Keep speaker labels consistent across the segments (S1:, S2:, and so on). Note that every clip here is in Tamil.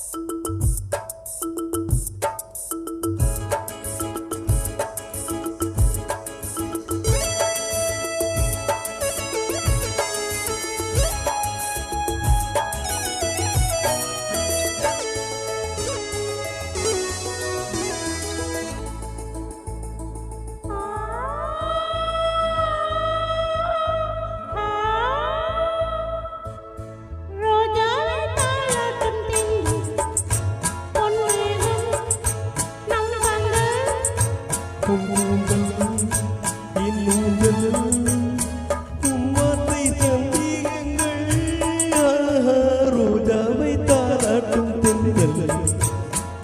S1: す。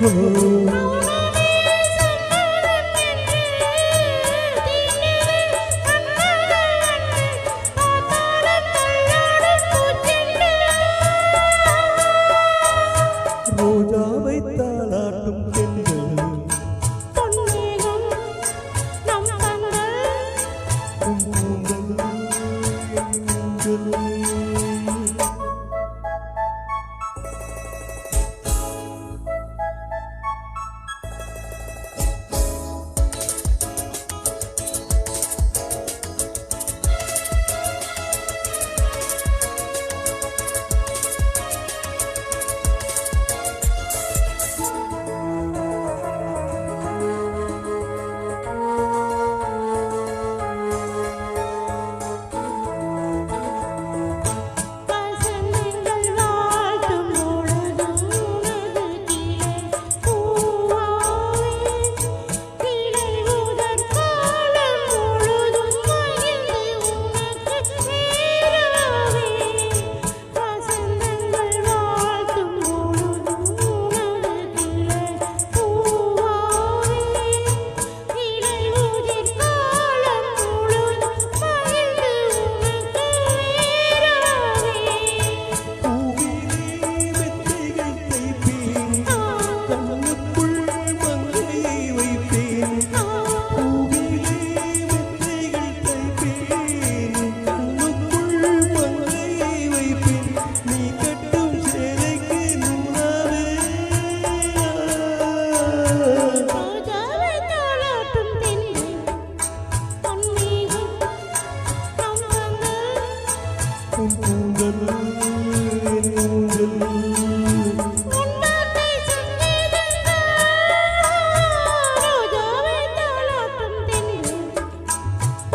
S1: மௌனமே சரணம் என்று
S2: ரோஜாவை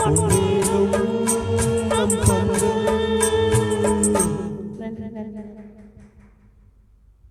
S1: Come on.